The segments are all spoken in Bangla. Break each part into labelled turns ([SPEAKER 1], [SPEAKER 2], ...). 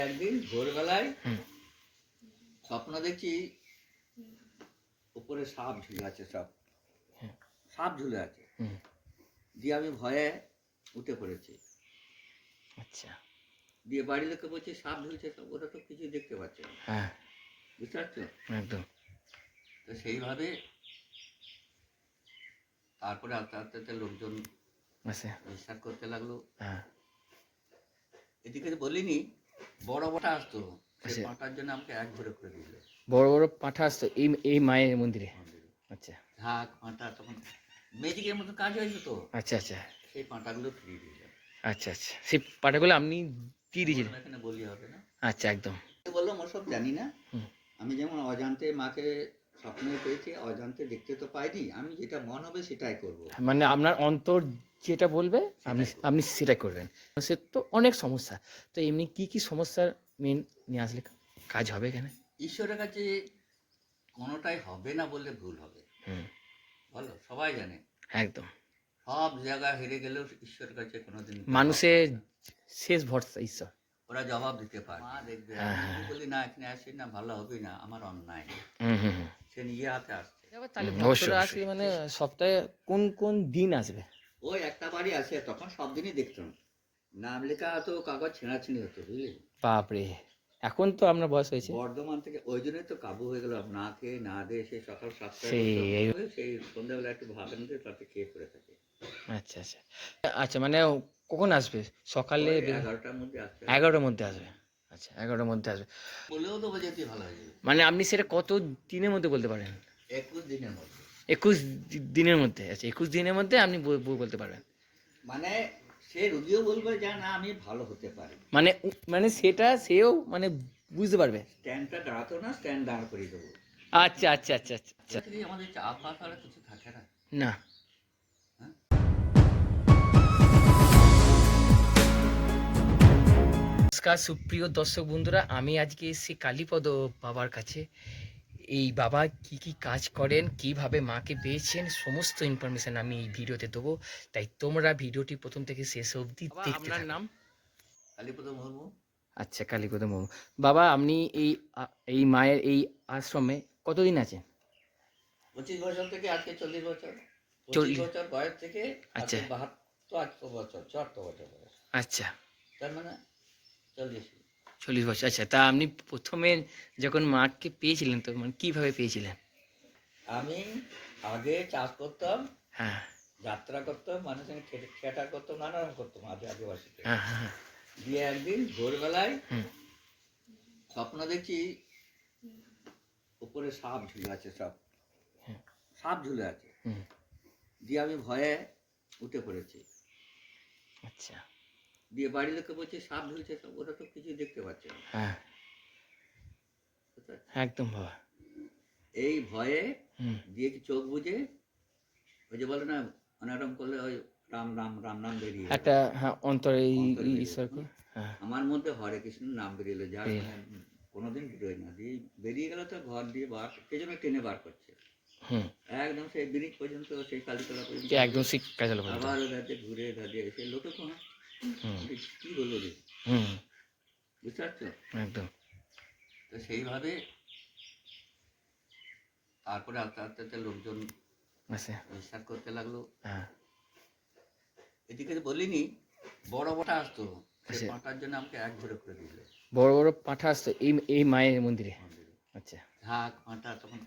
[SPEAKER 1] একদিন ভোরবেলায় স্বপ্ন দেখছি উপরে সাপ ঝুলে আছে সব। সাপ ঝুলে আছে। দিয়ে আমি ভয়ে উঠে পড়েছি।
[SPEAKER 2] আচ্ছা।
[SPEAKER 1] দিয়ে বাড়ির লোককে বলছি সাপ ঝুলছে সব ওরা তো কিছু দেখতে পাচ্ছে না।
[SPEAKER 2] হ্যাঁ।
[SPEAKER 1] বুঝতে পারছ?
[SPEAKER 2] একদম।
[SPEAKER 1] তো সেইভাবে তারপরে আস্তে আস্তে আস্তে লোকজন বিশ্বাস করতে লাগল।
[SPEAKER 2] হ্যাঁ।
[SPEAKER 1] এদিকে বলিনি বড় বড় আসতো
[SPEAKER 2] আচ্ছা।
[SPEAKER 1] জন্য আমাকে এক ঘরে করে দিল।
[SPEAKER 2] বড় বড় পাঠা আসতো এই এই মায়ের মন্দিরে? আচ্ছা।
[SPEAKER 1] পাঁটা তখন ম্যাজিকের মতো কাজ হয়েছে তো।
[SPEAKER 2] আচ্ছা আচ্ছা।
[SPEAKER 1] সেই পাঁটাগুলো ফিরিয়ে দিল
[SPEAKER 2] আচ্ছা আচ্ছা। সেই পাঠাগুলো আপনি দিয়ে দিয়েছিলেন?
[SPEAKER 1] এখানে বলি হবে না।
[SPEAKER 2] আচ্ছা একদম।
[SPEAKER 1] বললাম ওসব জানি না। আমি যেমন অজান্তে মাকে স্বপ্নে পেয়েছি অজান্তে দেখতে তো পাইনি আমি যেটা মন হবে সেটাই করব।
[SPEAKER 2] মানে আপনার অন্তর যেটা বলবে আপনি
[SPEAKER 1] সেটাই
[SPEAKER 2] আপনি সেটাই করবেন। সে তো অনেক সমস্যা। তো এমনি কি কি সমস্যার মেন নিয়ে আসলে কাজ হবে এখানে?
[SPEAKER 1] ঈশ্বরের কাছে কোনোটাই হবে না বললে ভুল হবে।
[SPEAKER 2] হুম।
[SPEAKER 1] বলো সবাই জানে?
[SPEAKER 2] একদম।
[SPEAKER 1] সব জায়গা হেরে গেলেও ঈশ্বরের কাছে কোনোদিন
[SPEAKER 2] মানুষের শেষ ভরসা ঈশ্বর।
[SPEAKER 1] ওরা জবাব দিতে পারে। মা দেখবে।
[SPEAKER 2] হ্যাঁ, হ্যাঁ।
[SPEAKER 1] বলি না এখানে আসি না ভালো হবে না আমার অন্যায়।
[SPEAKER 2] হুম হুম হুম।
[SPEAKER 1] সে নিজে হাতে আসছে। ভক্তরা
[SPEAKER 2] আসলে মানে সপ্তাহে কোন কোন দিন আসবে?
[SPEAKER 1] ওই একটা বাড়ি আছে তখন সব দিনই দেখতাম নাম লেখা হতো কাগজ ছেঁড়াছিঁড়ি হতো বুঝলি?
[SPEAKER 2] বাপরে এখন তো আপনার বয়স হয়েছে।
[SPEAKER 1] বর্ধমান থেকে ওই জন্যই তো কাবু হয়ে গেল না খেয়ে না দিয়ে সেই সকাল সাতটায়
[SPEAKER 2] সেই
[SPEAKER 1] সন্ধ্যাবেলা একটু ভাবেন দিয়ে তাতে খেয়ে পড়ে থাকে।
[SPEAKER 2] আচ্ছা আচ্ছা। আচ্ছা মানে কখন আসবে? সকালে
[SPEAKER 1] এগারোটার মধ্যে আসতে হবে।
[SPEAKER 2] এগারোটার মধ্যে আসবে। আচ্ছা এগারোটার মধ্যে আসবে।
[SPEAKER 1] বলেও তো বোঝাতে ভালো হয়ে যাবে।
[SPEAKER 2] মানে আপনি সেটা কত দিনের মধ্যে বলতে পারেন?
[SPEAKER 1] একুশ দিনের মধ্যে।
[SPEAKER 2] একুশ দিনের মধ্যে আচ্ছা একুশ দিনের মধ্যে আপনি বলতে পারবেন।
[SPEAKER 1] মানে সে রুগীও বলবে যে না আমি ভালো হতে পারি।
[SPEAKER 2] মানে মানে সেটা সেও মানে বুঝতে পারবে।
[SPEAKER 1] স্ট্যান্ডটা দাঁড়াতো না স্ট্যান্ড দাঁড় করিয়ে দেবো।
[SPEAKER 2] আচ্ছা আচ্ছা আচ্ছা আচ্ছা। আচ্ছা
[SPEAKER 1] আমাদের চা ফা কিছু থাকে না?
[SPEAKER 2] না। নমস্কার সুপ্রিয় দর্শক বন্ধুরা আমি আজকে এসেছি কালীপদ বাবার কাছে। এই বাবা কি কি কাজ করেন কীভাবে মাকে পেয়েছেন সমস্ত ইনফরমেশন আমি এই ভিডিওতে দেবো। তাই তোমরা ভিডিওটি প্রথম থেকে শেষ অবধি দেখতে আপনার নাম?
[SPEAKER 1] কালীপদ মুর্মু।
[SPEAKER 2] আচ্ছা কালীপদ মোমো বাবা আপনি এই এই মায়ের এই আশ্রমে কতদিন আছেন?
[SPEAKER 1] পঁচিশ বছর থেকে আজকে চল্লিশ বছর।
[SPEAKER 2] চল্লিশ।
[SPEAKER 1] বছর বয়স থেকে
[SPEAKER 2] আচ্ছা।
[SPEAKER 1] বাহাত্তর বছর চুয়াত্তর বছর বয়স।
[SPEAKER 2] আচ্ছা।
[SPEAKER 1] তার মানে চল্লিশ
[SPEAKER 2] বছর। আচ্ছা তা আপনি প্রথমে যখন মাকে পেয়েছিলেন তো মানে কীভাবে পেয়েছিলেন?
[SPEAKER 1] আমি আগে চাষ করতাম
[SPEAKER 2] হ্যাঁ।
[SPEAKER 1] যাত্রা করতাম মানুষের থিয়েটার করতাম নানা রকম করতাম আগে আদিবাসীতে
[SPEAKER 2] হ্যাঁ হ্যাঁ।
[SPEAKER 1] দিয়ে একদিন ভোরবেলায় স্বপ্ন দেখি উপরে সাপ ঝুলে আছে সব।
[SPEAKER 2] হ্যাঁ।
[SPEAKER 1] সাপ ঝুলে আছে।
[SPEAKER 2] হুম।
[SPEAKER 1] দিয়ে আমি ভয়ে উঠে পড়েছি।
[SPEAKER 2] আচ্ছা।
[SPEAKER 1] দিয়ে বাড়ির লোককে বলছি সাপ ঝুলছে সব ওরা তো কিছু দেখতে পাচ্ছে না
[SPEAKER 2] হ্যাঁ। একদম বাবা।
[SPEAKER 1] এই ভয়ে দিয়ে কি চোখ বুঝে ওই যে বলে না অনারম করলে ওই রাম রাম রাম নাম বেরিয়ে।
[SPEAKER 2] একটা হ্যাঁ অন্তরে ঈশ্বর। হ্যাঁ।
[SPEAKER 1] আমার মধ্যে হরে কৃষ্ণ নাম বেরিয়ে
[SPEAKER 2] বেরিয়ে
[SPEAKER 1] মানে কোনোদিন বেরোয় না। দিয়ে বেরিয়ে গেল তো ঘর দিয়ে বার কে যেন টেনে বার করছে। একদম সেই ব্রিজ পর্যন্ত সেই কালীতলা পর্যন্ত।
[SPEAKER 2] একদম শিখ কাজল
[SPEAKER 1] আবার ওদাতে ঘুরে দাঁড়িয়ে এসে লোকে কোন
[SPEAKER 2] হুম
[SPEAKER 1] কি বলব রে? বুঝতে পারছ?
[SPEAKER 2] একদম।
[SPEAKER 1] তো সেইভাবে তারপরে আস্তে আস্তে আস্তে লোকজন বিশ্বাস করতে লাগল।
[SPEAKER 2] হ্যাঁ।
[SPEAKER 1] এদিকে বলিনি বড় বড় আসতো
[SPEAKER 2] আচ্ছা।
[SPEAKER 1] জন্য আমাকে এক ঘরে করে দিল
[SPEAKER 2] বড় বড় পাঠা আসতো এই এই মায়ের মন্দিরে। আচ্ছা।
[SPEAKER 1] ঝাঁক পাঁটা তখন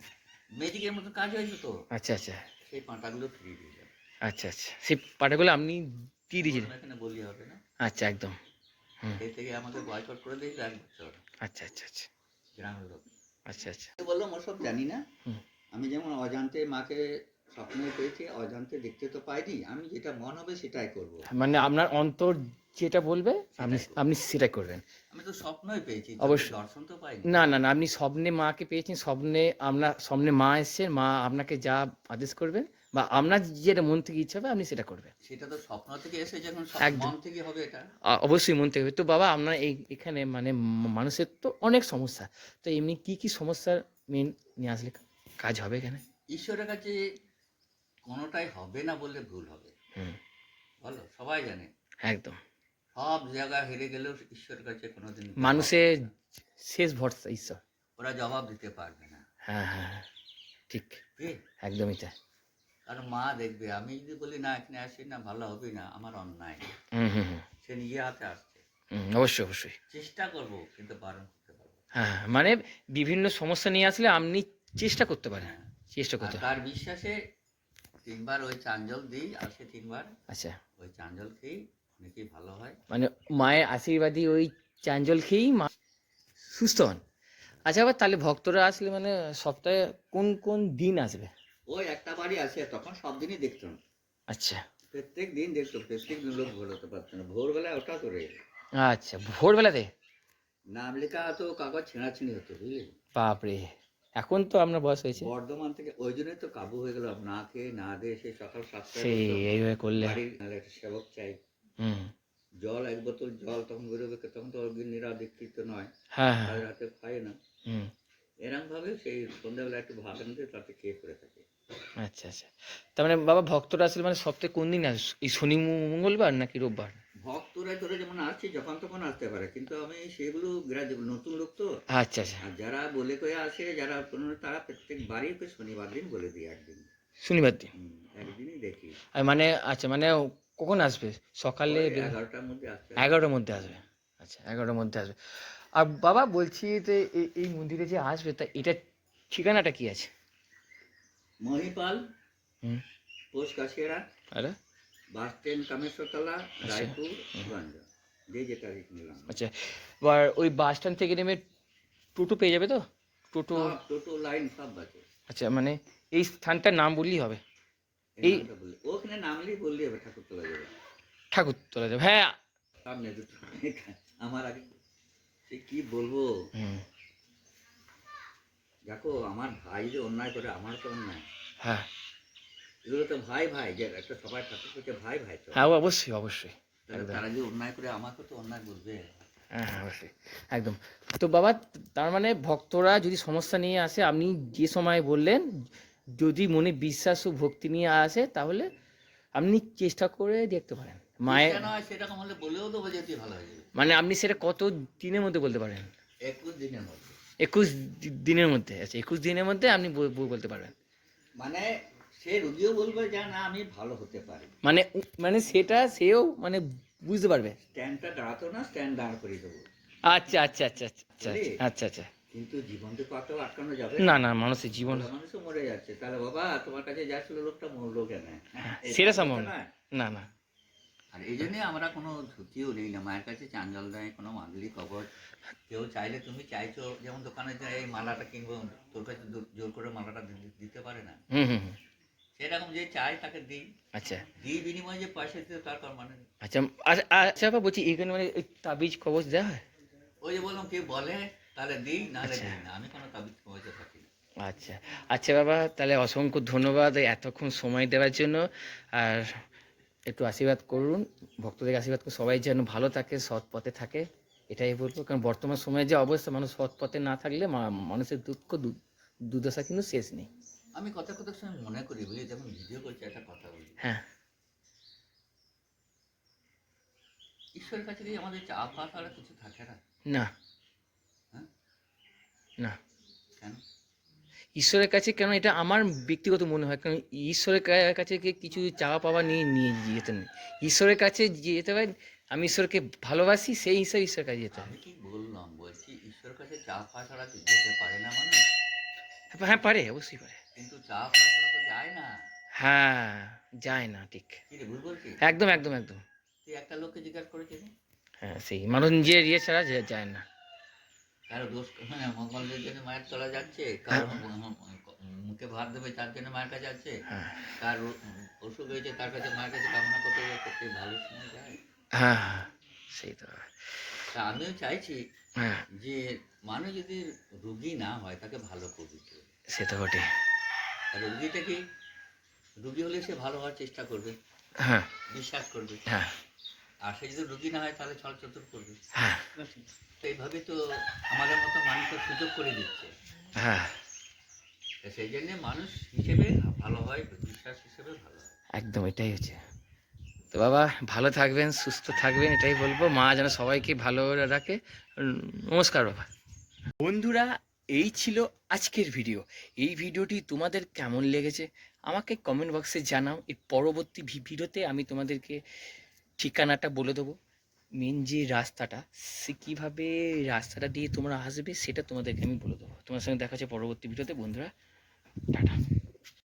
[SPEAKER 1] ম্যাজিকের মতো কাজ হয়েছে তো।
[SPEAKER 2] আচ্ছা আচ্ছা।
[SPEAKER 1] সেই পাঁটাগুলো ফিরিয়ে দিল
[SPEAKER 2] আচ্ছা আচ্ছা। সেই পাঠাগুলো আপনি দিয়ে দিয়েছিলেন
[SPEAKER 1] এখানে বলি হবে না।
[SPEAKER 2] আচ্ছা একদম।
[SPEAKER 1] সেই থেকে আমাকে বয়কট করে দিয়েছিল এক বছর
[SPEAKER 2] আচ্ছা আচ্ছা আচ্ছা।
[SPEAKER 1] গ্রামের লোক।
[SPEAKER 2] আচ্ছা আচ্ছা।
[SPEAKER 1] বললাম ওসব জানি না। আমি যেমন অজান্তে মাকে স্বপ্নে পেয়েছি অজান্তে দেখতে তো পাইনি। আমি যেটা মন হবে সেটাই করব।
[SPEAKER 2] মানে আপনার অন্তর যেটা বলবে আপনি
[SPEAKER 1] সেটাই
[SPEAKER 2] আপনি সেটাই করবেন।
[SPEAKER 1] আমি তো স্বপ্নই পেয়েছি
[SPEAKER 2] অবশ্যই।
[SPEAKER 1] অবশ্যই দর্শন তো পাইনি।
[SPEAKER 2] না না না আপনি স্বপ্নে মাকে পেয়েছেন স্বপ্নে আপনার স্বপ্নে মা এসছেন মা আপনাকে যা আদেশ করবেন বা আপনার যেটা মন থেকে ইচ্ছা হবে আপনি সেটা করবেন।
[SPEAKER 1] সেটা তো স্বপ্ন থেকে এসে যখন। মন থেকে হবে এটা।
[SPEAKER 2] অবশ্যই মন থেকে হবে। তো বাবা আপনার এই এখানে মানে মানুষের তো অনেক সমস্যা। তো এমনি কি কি সমস্যার মেন নিয়ে আসলে কাজ হবে এখানে?
[SPEAKER 1] ঈশ্বরের কাছে কোনোটাই হবে না বললে ভুল হবে।
[SPEAKER 2] হুম।
[SPEAKER 1] বলো সবাই জানে।
[SPEAKER 2] একদম।
[SPEAKER 1] সব জায়গায় হেরে গেলেও ঈশ্বরের কাছে কোনোদিন
[SPEAKER 2] মানুষের শেষ ভরসা ঈশ্বর।
[SPEAKER 1] ওরা জবাব দিতে পারবে না।
[SPEAKER 2] হ্যাঁ হ্যাঁ হ্যাঁ। ঠিক। একদমই তাই।
[SPEAKER 1] কারণ মা দেখবে আমি যদি বলি না এখানে আসি না ভালো হবে না আমার অন্যায়।
[SPEAKER 2] হুম হুম হুম।
[SPEAKER 1] সে নিজে হাতে আসছে।
[SPEAKER 2] হুম, অবশ্যই অবশ্যই।
[SPEAKER 1] চেষ্টা করব কিন্তু বারণ করতে পারব
[SPEAKER 2] হ্যাঁ হ্যাঁ, মানে বিভিন্ন সমস্যা নিয়ে আসলে আপনি চেষ্টা করতে পারেন
[SPEAKER 1] হ্যাঁ।
[SPEAKER 2] চেষ্টা
[SPEAKER 1] আর
[SPEAKER 2] করতে
[SPEAKER 1] তার বিশ্বাসে তিনবার ওই চাঞ্জল দিই আর সে তিনবার
[SPEAKER 2] আচ্ছা।
[SPEAKER 1] ওই চাঞ্জল খেয়েই অনেকেই ভালো হয়।
[SPEAKER 2] মানে মায়ের আশীর্বাদী ওই চাঞ্জল খেয়েই মা সুস্থ হন। আচ্ছা আবার তাহলে ভক্তরা আসলে মানে সপ্তাহে কোন কোন দিন আসবে?
[SPEAKER 1] ওই একটা বাড়ি আছে তখন সব দিনই দেখতাম
[SPEAKER 2] আচ্ছা।
[SPEAKER 1] প্রত্যেক দিন দেখতো প্রত্যেক দিন লোক ভোর হতে পারতো না। ভোরবেলায় ওটা করে।
[SPEAKER 2] আচ্ছা ভোরবেলাতে?
[SPEAKER 1] নাম লেখা তো কাগজ ছেঁড়াছিঁড়ি হতো বুঝলি?
[SPEAKER 2] বাপরে এখন তো আপনার বয়স হয়েছে।
[SPEAKER 1] বর্ধমান থেকে ওই জন্যই তো কাবু হয়ে গেল না খেয়ে না দিয়ে সেই সকাল সাতটায়
[SPEAKER 2] সেই এইভাবে করলে।
[SPEAKER 1] একটা সেবক চাই।
[SPEAKER 2] হুম।
[SPEAKER 1] জল এক বোতল জল তখন বেরোবে তখন তো অগ্নিরা দীক্ষিত নয়।
[SPEAKER 2] হ্যাঁ হ্যাঁ।
[SPEAKER 1] রাতে খায় না।
[SPEAKER 2] হুম।
[SPEAKER 1] এরকম ভাবে সেই সন্ধ্যাবেলা একটু ভাত আনতে তাতে খেয়ে পড়ে থাকে।
[SPEAKER 2] আচ্ছা আচ্ছা। তার মানে বাবা ভক্তরা আসলে মানে সপ্তাহে কোন দিন আসে? এই শনি মঙ্গলবার নাকি রোববার?
[SPEAKER 1] ভক্তরা ধরে যেমন আসছে যখন তখন আসতে পারে। কিন্তু আমি সেগুলো গ্রাহ্য নতুন লোক তো।
[SPEAKER 2] আচ্ছা আচ্ছা।
[SPEAKER 1] আর যারা বলে কয়ে আসে যারা তারা প্রত্যেক বাড়ি ওকে শনিবার দিন বলে দিই একদিন।
[SPEAKER 2] শনিবার দিন?
[SPEAKER 1] একদিনই দেখি।
[SPEAKER 2] আর মানে আচ্ছা মানে কখন আসবে? সকালে
[SPEAKER 1] এগারোটার মধ্যে আসবে
[SPEAKER 2] এগারোটার মধ্যে আসবে। আচ্ছা এগারোটার মধ্যে আসবে। আর বাবা বলছি যে এই- মন্দিরে যে আসবে তা এটা ঠিকানাটা কি আছে?
[SPEAKER 1] মহিপাল পোস্ট কাশিয়ারা
[SPEAKER 2] আরে।
[SPEAKER 1] বাস স্ট্যান্ড কামেশ্বরতলা রায়পুর গঞ্জ যে যেটা নিলাম।
[SPEAKER 2] আচ্ছা। এবার ওই বাস স্ট্যান্ড থেকে নেমে টোটো পেয়ে যাবে তো? টোটো
[SPEAKER 1] টোটো লাইন সব আছে
[SPEAKER 2] আচ্ছা মানে এই স্থানটার নাম বললেই হবে।
[SPEAKER 1] এই ওখানে নামলেই বললে হবে ঠাকুর তোলা যাবে।
[SPEAKER 2] ঠাকুর তোলা যাবে। হ্যাঁ।
[SPEAKER 1] সামনে আমার আগে সে কি বলব? দেখো আমার ভাই যে অন্যায় করে আমার তো অন্যায়।
[SPEAKER 2] হ্যাঁ।
[SPEAKER 1] এগুলো তো ভাই ভাই যে একটা সবাই ঠাকুর করছে ভাই ভাই তো।
[SPEAKER 2] হ্যাঁ অবশ্যই অবশ্যই।
[SPEAKER 1] তারা যে অন্যায় করে আমাকে তো অন্যায় বলবে
[SPEAKER 2] হ্যাঁ হ্যাঁ, অবশ্যই। একদম। তো বাবা তার মানে ভক্তরা যদি সমস্যা নিয়ে আসে আপনি যে সময় বললেন যদি মনে বিশ্বাস ও ভক্তি নিয়ে আসে তাহলে আপনি চেষ্টা করে দেখতে পারেন। মায়ের
[SPEAKER 1] কেন সেরকম হলে বলেও দেবো যেতে ভালো হয়ে যাবে।
[SPEAKER 2] মানে আপনি সেটা কত দিনের মধ্যে বলতে পারেন?
[SPEAKER 1] একুশ দিনের মধ্যে।
[SPEAKER 2] একুশ দিনের মধ্যে আচ্ছা একুশ দিনের মধ্যে আপনি বলতে পারবেন।
[SPEAKER 1] মানে সে রুগীও বলবে যে না আমি ভালো হতে পারি।
[SPEAKER 2] মানে মানে সেটা সেও মানে বুঝতে পারবে।
[SPEAKER 1] স্ট্যান্ডটা দাঁড়াতো না স্ট্যান্ড দাঁড় করিয়ে দেবো।
[SPEAKER 2] আচ্ছা আচ্ছা আচ্ছা আচ্ছা আচ্ছা আচ্ছা আচ্ছা।
[SPEAKER 1] কিন্তু জীবন তো কত আটকানো যাবে?
[SPEAKER 2] না না মানুষের জীবন
[SPEAKER 1] ভালো মানুষও মরে যাচ্ছে। তাহলে বাবা তোমার কাছে যাচ্ছিল লোকটা মরলো কেন? হ্যাঁ,
[SPEAKER 2] সেটা
[SPEAKER 1] তো
[SPEAKER 2] সম্ভব
[SPEAKER 1] না।
[SPEAKER 2] না।
[SPEAKER 1] আর এই জন্যে আমরা কোনো ঝুঁকিও নেই না। মায়ের কাছে চাঞ্জল দেয় কোনো মাঙ্গলি কবর। কেউ চাইলে তুমি চাইছো যেমন দোকানে যে এই মালাটা কিনবো তোর কাছে জোর- করে মালাটা দিতে পারে না। সেরকম যে চাই তাকে দিই।
[SPEAKER 2] আচ্ছা।
[SPEAKER 1] দিই বিনিময়ে যে পয়সা দিতে তার মানে
[SPEAKER 2] আচ্ছা আচ্ছা আচ্ছা বাবা বলছি এখানে মানে তাবিজ দেওয়া হয়?
[SPEAKER 1] ওই যে বললাম কেউ বলে তাহলে দিই নাহলে
[SPEAKER 2] আচ্ছা।
[SPEAKER 1] দিই না। আমি কোনো তাবিজ থাকি
[SPEAKER 2] আচ্ছা। আচ্ছা বাবা তাহলে অসংখ্য ধন্যবাদ এতক্ষণ সময় দেওয়ার জন্য। আর একটু আশীর্বাদ করুন ভক্তদের আশীর্বাদ করুন সবাই যেন ভালো থাকে সৎ পথে থাকে এটাই বলব। কারণ বর্তমান সময়ে যে অবস্থা মানুষ সৎ পথে না থাকলে মানুষের দুঃখ দুর্দশা কিন্তু শেষ নেই।
[SPEAKER 1] আমি কথা কথা সময় মনে করি বুঝলি? যেমন ভিডিও করছি একটা কথা বলি।
[SPEAKER 2] হ্যাঁ।
[SPEAKER 1] ঈশ্বরের কাছে কি আমাদের চা পাওয়া কিছু থাকে না?
[SPEAKER 2] না।
[SPEAKER 1] হ্যাঁ?
[SPEAKER 2] না।
[SPEAKER 1] কেন?
[SPEAKER 2] ঈশ্বরের কাছে কেন এটা আমার ব্যক্তিগত মনে হয়? কারণ ঈশ্বরের কাছে কিছু চাওয়া পাওয়া নিয়ে নিয়ে যেতে নেই। ঈশ্বরের কাছে যেতে হয় আমি ঈশ্বরকে ভালোবাসি সেই হিসাবে ঈশ্বরের কাছে যেতে হয়
[SPEAKER 1] কি বললাম বলছি? ঈশ্বরের কাছে চা খাওয়া ছাড়া যেতে পারে না মানুষ।
[SPEAKER 2] হ্যাঁ পারে অবশ্যই পারে।
[SPEAKER 1] কিন্তু চা খাওয়া ছাড়া তো যায় না।
[SPEAKER 2] হ্যাঁ যায় না ঠিক। একদম একদম একদম।
[SPEAKER 1] তুই একটা লোককে জিজ্ঞাসা করেছিস?
[SPEAKER 2] হ্যাঁ সেই মানুষ নিজের ইয়ে ছাড়া যায় না।
[SPEAKER 1] কারও দোষ হ্যাঁ মঙ্গলের জন্য মায়ের চলা যাচ্ছে কারও মুখে ভাত দেবে তার জন্য মায়ের কাছে যাচ্ছে
[SPEAKER 2] হ্যাঁ।
[SPEAKER 1] কার অসুখ হয়েছে তার কাছে মায়ের কাছে কামনা করতে সে ভালো সময় যায়।
[SPEAKER 2] হ্যাঁ হ্যাঁ, সেই তো।
[SPEAKER 1] তা আমিও চাইছি
[SPEAKER 2] হ্যাঁ।
[SPEAKER 1] যে মানুষ যদি রুগী না হয় তাকে ভালো করবে?
[SPEAKER 2] সে তো বটে
[SPEAKER 1] রুগীটা কি রুগী হলে সে ভালো হওয়ার চেষ্টা করবে।
[SPEAKER 2] হ্যাঁ।
[SPEAKER 1] বিশ্বাস করবে।
[SPEAKER 2] হ্যাঁ।
[SPEAKER 1] আর সে যদি রুগী না হয় তাহলে ছল চতুর করবে।
[SPEAKER 2] হ্যাঁ।
[SPEAKER 1] তো এইভাবে তো আমাদের মতো মানুষের সুযোগ করে দিচ্ছে।
[SPEAKER 2] হ্যাঁ।
[SPEAKER 1] সেই জন্যে মানুষ হিসেবে ভালো হয় বিশ্বাস হিসেবে ভালো হয়।
[SPEAKER 2] একদম এটাই হচ্ছে। তো বাবা ভালো থাকবেন সুস্থ থাকবেন এটাই বলব। মা যেন সবাইকে ভালো রাখে। নমস্কার বাবা। বন্ধুরা এই ছিল আজকের ভিডিও। এই ভিডিওটি তোমাদের কেমন লেগেছে? আমাকে কমেন্ট বক্সে জানাও। এই পরবর্তী ভি- ভিডিওতে আমি তোমাদেরকে ঠিকানাটা বলে দেবো। মেন যে রাস্তাটা, সে কীভাবে রাস্তাটা দিয়ে তোমরা আসবে, সেটা তোমাদেরকে আমি বলে দেবো। তোমার সঙ্গে দেখা হচ্ছে পরবর্তী ভিডিওতে বন্ধুরা, টাটা।